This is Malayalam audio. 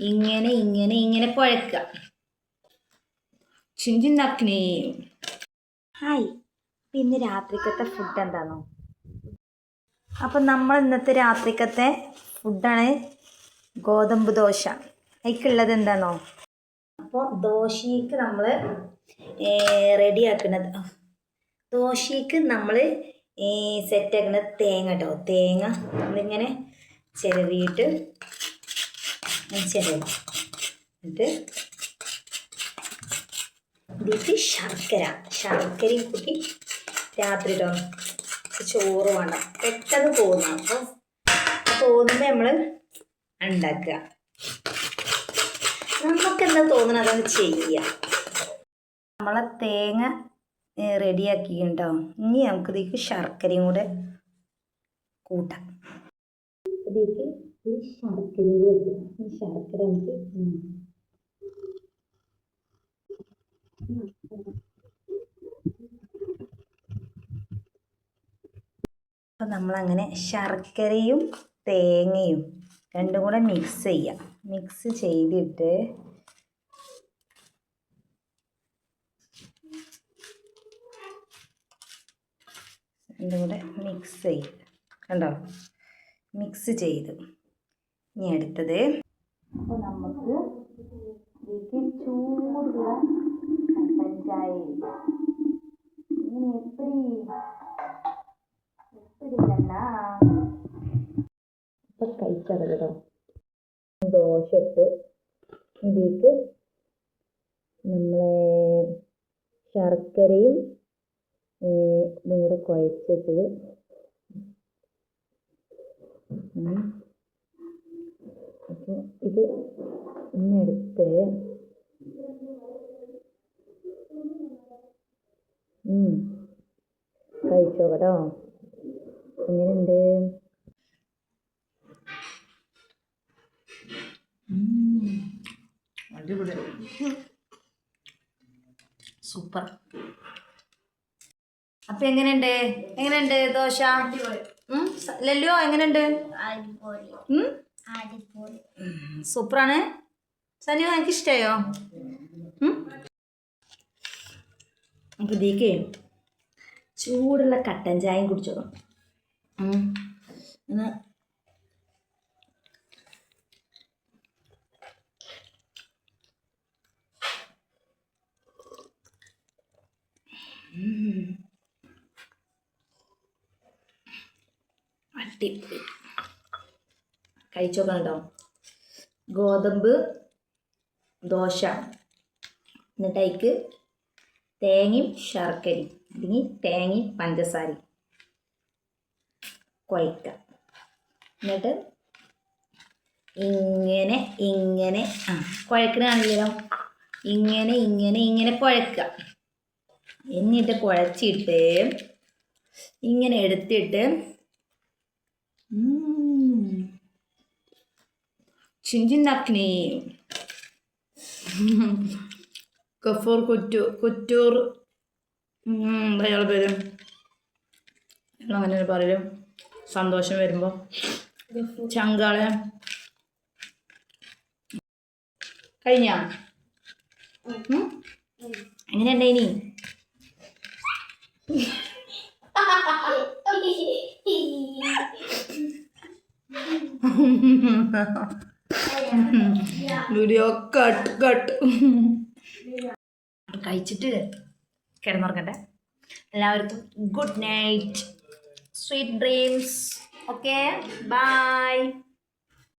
ഇങ്ങനെ ഇങ്ങനെ ഇങ്ങനെ കുഴക്കുക ചിഞ്ചിന്നാക്കിനേ ഹായ്. ഇന്ന് രാത്രിക്കത്തെ ഫുഡ് എന്താണോ അപ്പം നമ്മൾ ഇന്നത്തെ രാത്രിക്കത്തെ ഫുഡാണ് ഗോതമ്പ് ദോശ. അതിക്കുള്ളത് എന്താണോ അപ്പോൾ ദോശയ്ക്ക് നമ്മൾ റെഡിയാക്കുന്നത് ദോശയ്ക്ക് നമ്മൾ സെറ്റാക്കുന്നത് തേങ്ങ കേട്ടോ തേങ്ങ നമ്മളിങ്ങനെ ചിരവിയിട്ട് ചിരവും എന്നിട്ട് ഇതിലേക്ക് ശർക്കര. ശർക്കരയും കൂട്ടി രാത്രി ചോറ് വേണം പെട്ടെന്ന് പോകുന്ന അപ്പോൾ തോന്നുമ്പോൾ നമ്മൾ ഉണ്ടാക്കുക. നമുക്കെന്താ തോന്നണത്? അതൊന്ന് ചെയ്യുക. നമ്മളെ തേങ്ങ റെഡിയാക്കി കേട്ടോ ഇനി നമുക്കിതിലേക്ക് ശർക്കരയും കൂടെ കൂട്ടാം. ഇതിലേക്ക് ഈ ശർക്കരയും കൂടെ ഇടാം. ഈ ശർക്കര നമുക്ക് നമ്മളങ്ങനെ ശർക്കരയും തേങ്ങയും രണ്ടും കൂടെ മിക്സ് ചെയ്യാം. മിക്സ് ചെയ്തിട്ട് രണ്ടും കൂടെ മിക്സ് ചെയ്ത്. കണ്ടോ? മിക്സ് ചെയ്തു. ഇനി അടുത്തത്. അപ്പോൾ നമുക്ക് ഇതിലേക്ക് ചൂടുള്ള കട്ടൻ ചായ ഇങ്ങനെ എപ്പടി എപ്പടി കണ്ടാ ഇപ്പം കഴിച്ചത് കേട്ടോ ദോശ ഇട്ട്. ഇതിലേക്ക് നമ്മളെ ശർക്കരയും ഇതും കൂടെ ഇത് ഇന്നെടുത്ത് ഉം. കഴിച്ചോ കേട്ടോ എങ്ങനെയുണ്ട് അടിപൊളി. സൂപ്പർ. അപ്പൊ എങ്ങനെയുണ്ട്? എങ്ങനെയുണ്ട് ദോശ? ലല്ലോ എങ്ങനെയുണ്ട്? ഉം? സൂപ്പറാണ്. സനു എനിക്ക് ഇഷ്ടമായോ നമുക്ക് ചൂടുള്ള കട്ടൻ ചായയും കുടിച്ചോളൂ. എന്നാ അടിപൊളി. കഴിച്ചോക്കണം കേട്ടോ ഗോതമ്പ് ദോശ എന്നിട്ട് അതിക്ക് തേങ്ങയും ശർക്കരയും അല്ലെങ്കിൽ തേങ്ങയും പഞ്ചസാരയും കുഴക്കുക എന്നിട്ട് ഇങ്ങനെ ഇങ്ങനെ ആ കുഴക്കണാണല്ലോ ഇങ്ങനെ ഇങ്ങനെ ഇങ്ങനെ കുഴക്കുക എന്നിട്ട് കുഴച്ചിട്ട് ഇങ്ങനെ എടുത്തിട്ട് ചിഞ്ചിന്നാക്കിനി. കഫൂർ കുറ്റു കുറ്റൂർ. എന്താ അയാളെ പേര്. അയാൾ അങ്ങനെ പറയും സന്തോഷം വരുമ്പോൾ ചങ്കാളെ. കഴിഞ്ഞ? എങ്ങനെയുണ്ട് ഇനി? Video cut cut. കഴിച്ചിട്ട് കിടന്നുറങ്ങട്ടെ. എല്ലാവർക്കും good night sweet dreams okay bye